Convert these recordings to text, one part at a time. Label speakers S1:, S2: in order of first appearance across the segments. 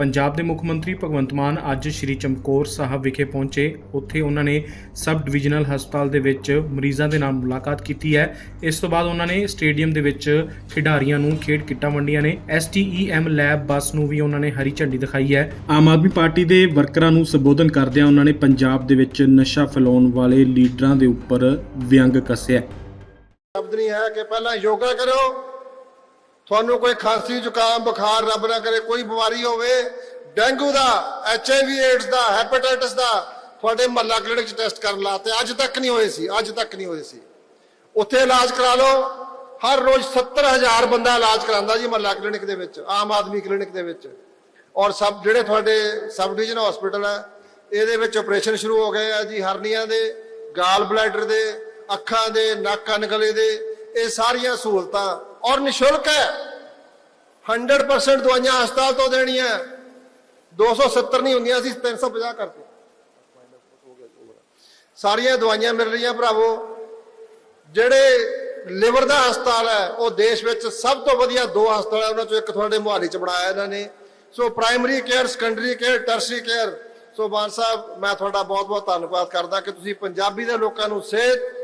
S1: ਪੰਜਾਬ ਦੇ ਮੁੱਖ ਮੰਤਰੀ ਭਗਵੰਤ ਮਾਨ ਅੱਜ ਸ਼੍ਰੀ ਚਮਕੌਰ ਸਾਹਿਬ ਵਿਖੇ ਪਹੁੰਚੇ। ਉੱਥੇ ਉਹਨਾਂ ਨੇ ਸਬ ਡਿਵੀਜ਼ਨਲ ਹਸਪਤਾਲ ਦੇ ਵਿੱਚ ਮਰੀਜ਼ਾਂ ਦੇ ਨਾਲ ਮੁਲਾਕਾਤ ਕੀਤੀ ਹੈ। ਇਸ ਤੋਂ ਬਾਅਦ ਉਹਨਾਂ ਨੇ ਸਟੇਡੀਅਮ ਦੇ ਵਿੱਚ ਖਿਡਾਰੀਆਂ ਨੂੰ ਖੇਡ ਕਿੱਟਾਂ ਵੰਡੀਆਂ ਨੇ। STEM ਲੈਬ ਬੱਸ ਨੂੰ ਵੀ ਉਹਨਾਂ ਨੇ ਹਰੀ ਝੰਡੀ ਦਿਖਾਈ ਹੈ। ਆਮ ਆਦਮੀ ਪਾਰਟੀ ਦੇ ਵਰਕਰਾਂ ਨੂੰ ਸੰਬੋਧਨ ਕਰਦਿਆਂ ਉਹਨਾਂ ਨੇ ਪੰਜਾਬ ਦੇ ਵਿੱਚ ਨਸ਼ਾ ਫੈਲਾਉਣ ਵਾਲੇ ਲੀਡਰਾਂ ਦੇ ਉੱਪਰ ਵਿਅੰਗ ਕੱਸਿਆ।
S2: ਸ਼ਬਦ ਨਹੀਂ ਹੈ ਕਿ ਪਹਿਲਾਂ ਯੋਗਾ ਕਰੋ ਤੁਹਾਨੂੰ ਕੋਈ ਖਾਂਸੀ, ਜ਼ੁਕਾਮ, ਬੁਖਾਰ ਰੱਬ ਨਾ ਕਰੇ, ਕੋਈ ਬਿਮਾਰੀ ਹੋਵੇ, ਡੈਂਗੂ ਦਾ ਐਚਆਈਵੀ ਏਡਸ ਦਾ ਹੈਪੇਟਾਈਟਸ ਦਾ, ਤੁਹਾਡੇ ਮਹੱਲਾ ਕਲੀਨਿਕ 'ਚ ਟੈਸਟ ਕਰਨ ਲਾਤੇ। ਅੱਜ ਤੱਕ ਨਹੀਂ ਹੋਏ ਸੀ, ਅੱਜ ਤੱਕ ਨਹੀਂ ਹੋਏ ਸੀ। ਉੱਥੇ ਇਲਾਜ ਕਰਾ ਲਓ। ਹਰ ਰੋਜ਼ 70000 ਬੰਦਾ ਇਲਾਜ ਕਰਾਉਂਦਾ ਜੀ ਮਹੱਲਾ ਕਲੀਨਿਕ ਦੇ ਵਿੱਚ, ਆਮ ਆਦਮੀ ਕਲੀਨਿਕ ਦੇ ਵਿੱਚ। ਔਰ ਸਭ, ਜਿਹੜੇ ਤੁਹਾਡੇ ਸਬ ਡਿਵੀਜ਼ਨ ਹਸਪੀਟਲ ਹੈ ਇਹਦੇ ਵਿੱਚ ਆਪਰੇਸ਼ਨ ਸ਼ੁਰੂ ਹੋ ਗਏ ਆ ਜੀ, ਹਰਨੀਆਂ ਦੇ ਗਾਲ ਬਲੈਡਰ ਦੇ, ਅੱਖਾਂ ਦੇ, ਨੱਕ, ਕੰਨ, ਗਲੇ ਦੇ, ਇਹ ਸਾਰੀਆਂ ਸਹੂਲਤਾਂ ਔਰ ਨਿਸ਼ੁਲਕ ਹੈ। 100% ਦਵਾਈਆਂ ਹਸਪਤਾਲ ਤੋਂ ਦੇਣੀਆਂ 270 ਨਹੀਂ ਹੁੰਦੀਆਂ ਸੀ 350 ਕਰਤੇ ਸਾਰੀਆਂ ਦਵਾਈਆਂ ਮਿਲ ਰਹੀਆਂ ਭਰਾਵੋ। ਜਿਹੜੇ ਲਿਵਰ ਦਾ ਹਸਪਤਾਲ ਹੈ, ਉਹ ਦੇਸ਼ ਵਿੱਚ ਸਭ ਤੋਂ ਵਧੀਆ ਦੋ ਹਸਪਤਾਲ ਹੈ। ਉਹਨਾਂ ਚੋਂ ਇੱਕ ਤੁਹਾਡੇ ਮੁਹਾਲੀ ਚ ਬਣਾਇਆ ਇਹਨਾਂ ਨੇ। So primary care secondary care tertiary care so ਬਾਨ ਸਾਹਿਬ, ਮੈਂ ਤੁਹਾਡਾ ਬਹੁਤ ਬਹੁਤ ਧੰਨਵਾਦ ਕਰਦਾ ਕਿ ਤੁਸੀਂ ਪੰਜਾਬੀ ਦੇ ਲੋਕਾਂ ਨੂੰ ਸਿਹਤ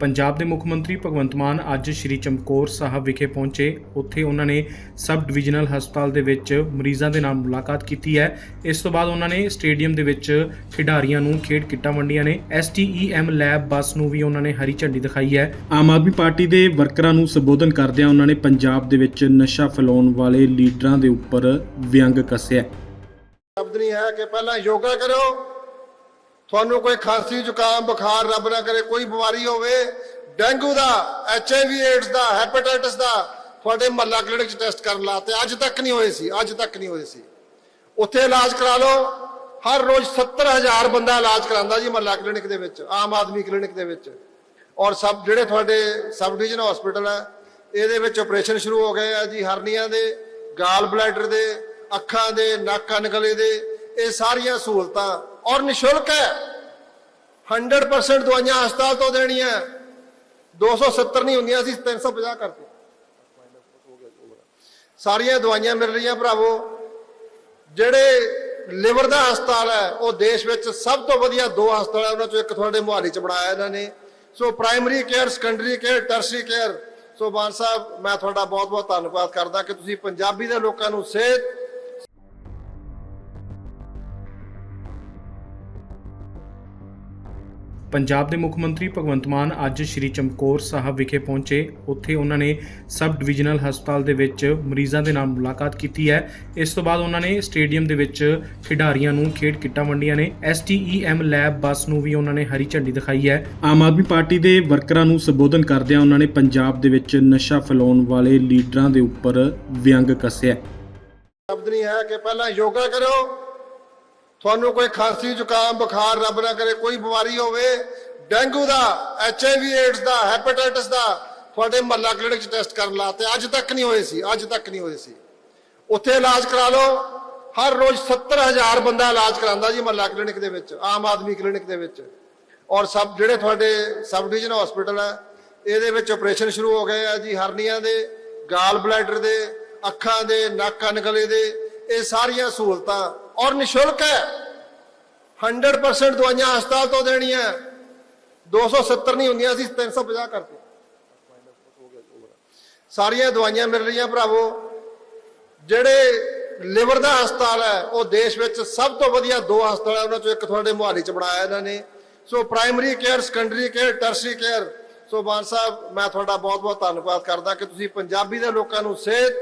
S1: ਪੰਜਾਬ ਦੇ ਮੁੱਖ ਮੰਤਰੀ ਭਗਵੰਤ ਮਾਨ ਅੱਜ ਸ਼੍ਰੀ ਚਮਕੌਰ ਸਾਹਿਬ ਵਿਖੇ ਪਹੁੰਚੇ। ਉੱਥੇ ਉਹਨਾਂ ਨੇ ਸਬ ਡਿਵੀਜ਼ਨਲ ਹਸਪਤਾਲ ਦੇ ਵਿੱਚ ਮਰੀਜ਼ਾਂ ਦੇ ਨਾਲ ਮੁਲਾਕਾਤ ਕੀਤੀ ਹੈ। ਇਸ ਤੋਂ ਬਾਅਦ ਉਹਨਾਂ ਨੇ ਸਟੇਡੀਅਮ ਦੇ ਵਿੱਚ ਖਿਡਾਰੀਆਂ ਨੂੰ ਖੇਡ ਕਿੱਟਾਂ ਵੰਡੀਆਂ ਨੇ। STEM ਲੈਬ ਬੱਸ ਨੂੰ ਵੀ ਉਹਨਾਂ ਨੇ ਹਰੀ ਝੰਡੀ ਦਿਖਾਈ ਹੈ। ਆਮ ਆਦਮੀ ਪਾਰਟੀ ਦੇ ਵਰਕਰਾਂ ਨੂੰ ਸੰਬੋਧਨ ਕਰਦਿਆਂ ਉਹਨਾਂ ਨੇ ਪੰਜਾਬ ਦੇ ਵਿੱਚ ਨਸ਼ਾ ਫੈਲਾਉਣ ਵਾਲੇ ਲੀਡਰਾਂ ਦੇ ਉੱਪਰ ਵਿਅੰਗ ਕੱਸਿਆ।
S2: ਸ਼ਬਦ ਨਹੀਂ ਹੈ ਕਿ ਪਹਿਲਾਂ ਯੋਗਾ ਕਰੋ ਤੁਹਾਨੂੰ ਕੋਈ ਖਾਂਸੀ, ਜ਼ੁਕਾਮ, ਬੁਖਾਰ ਰੱਬ ਨਾ ਕਰੇ, ਕੋਈ ਬਿਮਾਰੀ ਹੋਵੇ, ਡੇਂਗੂ ਦਾ ਐਚਆਈਵੀ ਏਡਸ ਦਾ, ਹੈਪੇਟਾਈਟਸ ਦਾ, ਤੁਹਾਡੇ ਮਹੱਲਾ ਕਲੀਨਿਕ 'ਚ ਟੈਸਟ ਕਰਨ ਲਾਤੇ। ਅੱਜ ਤੱਕ ਨਹੀਂ ਹੋਏ ਸੀ, ਅੱਜ ਤੱਕ ਨਹੀਂ ਹੋਏ ਸੀ। ਉੱਥੇ ਇਲਾਜ ਕਰਾ ਲਓ। ਹਰ ਰੋਜ਼ 70000 ਬੰਦਾ ਇਲਾਜ ਕਰਾਉਂਦਾ ਜੀ ਮਹੱਲਾ ਕਲੀਨਿਕ ਦੇ ਵਿੱਚ, ਆਮ ਆਦਮੀ ਕਲੀਨਿਕ ਦੇ ਵਿੱਚ। ਔਰ ਸਭ, ਜਿਹੜੇ ਤੁਹਾਡੇ ਸਬ ਡਿਵੀਜ਼ਨ ਹਸਪੀਟਲ ਹੈ ਇਹਦੇ ਵਿੱਚ ਆਪਰੇਸ਼ਨ ਸ਼ੁਰੂ ਹੋ ਗਏ ਆ ਜੀ, ਹਰਨੀਆਂ ਦੇ, ਗਾਲ ਬਲੈਡਰ ਦੇ, ਅੱਖਾਂ ਦੇ, ਨੱਕ, ਕੰਨ, ਗਲੇ ਦੇ, ਇਹ ਸਾਰੀਆਂ ਸਹੂਲਤਾਂ ਔਰ ਨਿਸ਼ੁਲਕ ਹੈ। 100% ਦਵਾਈਆਂ ਹਸਪਤਾਲ ਤੋਂ ਦੇਣੀਆਂ 270 ਨਹੀਂ ਹੁੰਦੀਆਂ ਸੀ 350 ਕਰਤੇ ਸਾਰੀਆਂ ਦਵਾਈਆਂ ਮਿਲ ਰਹੀਆਂ ਭਰਾਵੋ। ਜਿਹੜੇ ਲਿਵਰ ਦਾ ਹਸਪਤਾਲ ਹੈ, ਉਹ ਦੇਸ਼ ਵਿੱਚ ਸਭ ਤੋਂ ਵਧੀਆ ਦੋ ਹਸਪਤਾਲ ਹੈ। ਉਹਨਾਂ ਚੋਂ ਇੱਕ ਤੁਹਾਡੇ ਮੁਹਾਲੀ ਚ ਬਣਾਇਆ ਇਹਨਾਂ ਨੇ। So primary care secondary care tertiary care so ਬਾਨ ਸਾਹਿਬ, ਮੈਂ ਤੁਹਾਡਾ ਬਹੁਤ ਬਹੁਤ ਧੰਨਵਾਦ ਕਰਦਾ ਕਿ ਤੁਸੀਂ ਪੰਜਾਬੀ ਦੇ ਲੋਕਾਂ ਨੂੰ ਸਿਹਤ
S1: ਪੰਜਾਬ ਦੇ ਮੁੱਖ ਮੰਤਰੀ ਭਗਵੰਤ ਮਾਨ ਅੱਜ ਸ਼੍ਰੀ ਚਮਕੌਰ ਸਾਹਿਬ ਵਿਖੇ ਪਹੁੰਚੇ। ਉੱਥੇ ਉਹਨਾਂ ਨੇ ਸਬ ਡਿਵੀਜ਼ਨਲ ਹਸਪਤਾਲ ਦੇ ਵਿੱਚ ਮਰੀਜ਼ਾਂ ਦੇ ਨਾਲ ਮੁਲਾਕਾਤ ਕੀਤੀ ਹੈ। ਇਸ ਤੋਂ ਬਾਅਦ ਉਹਨਾਂ ਨੇ ਸਟੇਡੀਅਮ ਦੇ ਵਿੱਚ ਖਿਡਾਰੀਆਂ ਨੂੰ ਖੇਡ ਕਿੱਟਾਂ ਵੰਡੀਆਂ ਨੇ। STEM ਲੈਬ ਬੱਸ ਨੂੰ ਵੀ ਉਹਨਾਂ ਨੇ ਹਰੀ ਝੰਡੀ ਦਿਖਾਈ ਹੈ। ਆਮ ਆਦਮੀ ਪਾਰਟੀ ਦੇ ਵਰਕਰਾਂ ਨੂੰ ਸੰਬੋਧਨ ਕਰਦਿਆਂ ਉਹਨਾਂ ਨੇ ਪੰਜਾਬ ਦੇ ਵਿੱਚ ਨਸ਼ਾ ਫੈਲਾਉਣ ਵਾਲੇ ਲੀਡਰਾਂ ਦੇ ਉੱਪਰ ਵਿਅੰਗ ਕੱਸਿਆ।
S2: ਸ਼ਬਦ ਨਹੀਂ ਹੈ ਕਿ ਪਹਿਲਾਂ ਯੋਗਾ ਕਰੋ ਤੁਹਾਨੂੰ ਕੋਈ ਖਾਂਸੀ, ਜ਼ੁਕਾਮ, ਬੁਖਾਰ ਰੱਬ ਨਾ ਕਰੇ, ਕੋਈ ਬਿਮਾਰੀ ਹੋਵੇ, ਡੇਂਗੂ ਦਾ ਐਚਆਈਵੀ ਏਡਸ ਦਾ, ਹੈਪੇਟਾਈਟਸ ਦਾ, ਤੁਹਾਡੇ ਮਹੱਲਾ ਕਲੀਨਿਕ 'ਚ ਟੈਸਟ ਕਰਨ ਲਾਤੇ। ਅੱਜ ਤੱਕ ਨਹੀਂ ਹੋਏ ਸੀ, ਅੱਜ ਤੱਕ ਨਹੀਂ ਹੋਏ ਸੀ। ਉੱਥੇ ਇਲਾਜ ਕਰਾ ਲਓ। ਹਰ ਰੋਜ਼ 70000 ਬੰਦਾ ਇਲਾਜ ਕਰਾਉਂਦਾ ਜੀ ਮਹੱਲਾ ਕਲੀਨਿਕ ਦੇ ਵਿੱਚ, ਆਮ ਆਦਮੀ ਕਲੀਨਿਕ ਦੇ ਵਿੱਚ। ਔਰ ਸਭ, ਜਿਹੜੇ ਤੁਹਾਡੇ ਸਬ ਡਿਵੀਜ਼ਨ ਹਸਪੀਟਲ ਹੈ ਇਹਦੇ ਵਿੱਚ ਆਪਰੇਸ਼ਨ ਸ਼ੁਰੂ ਹੋ ਗਏ ਆ ਜੀ, ਹਰਨੀਆਂ ਦੇ, ਗਾਲ ਬਲੈਡਰ ਦੇ, ਅੱਖਾਂ ਦੇ, ਨੱਕ, ਕੰਨ, ਗਲੇ ਦੇ, ਇਹ ਸਾਰੀਆਂ ਸਹੂਲਤਾਂ ਔਰ ਨਿਸ਼ੁਲਕ ਹੈ। 100% ਦਵਾਈਆਂ ਹਸਪਤਾਲ ਤੋਂ ਦੇਣੀਆਂ। 270 ਨਹੀਂ ਹੁੰਦੀਆਂ ਸੀ 350 ਕਰਤੇ ਸਾਰੀਆਂ ਦਵਾਈਆਂ ਮਿਲ ਰਹੀਆਂ ਭਰਾਵੋ। ਜਿਹੜੇ ਲਿਵਰ ਦਾ ਹਸਪਤਾਲ ਹੈ, ਉਹ ਦੇਸ਼ ਵਿੱਚ ਸਭ ਤੋਂ ਵਧੀਆ ਦੋ ਹਸਪਤਾਲ ਹੈ। ਉਹਨਾਂ ਚੋਂ ਇੱਕ ਤੁਹਾਡੇ ਮੁਹਾਲੀ ਚ ਬਣਾਇਆ ਇਹਨਾਂ ਨੇ। So primary care secondary care tertiary care so Mann sahib, ਮੈਂ ਤੁਹਾਡਾ ਬਹੁਤ ਬਹੁਤ ਧੰਨਵਾਦ ਕਰਦਾ ਕਿ ਤੁਸੀਂ ਪੰਜਾਬੀ ਦੇ ਲੋਕਾਂ ਨੂੰ ਸਿਹਤ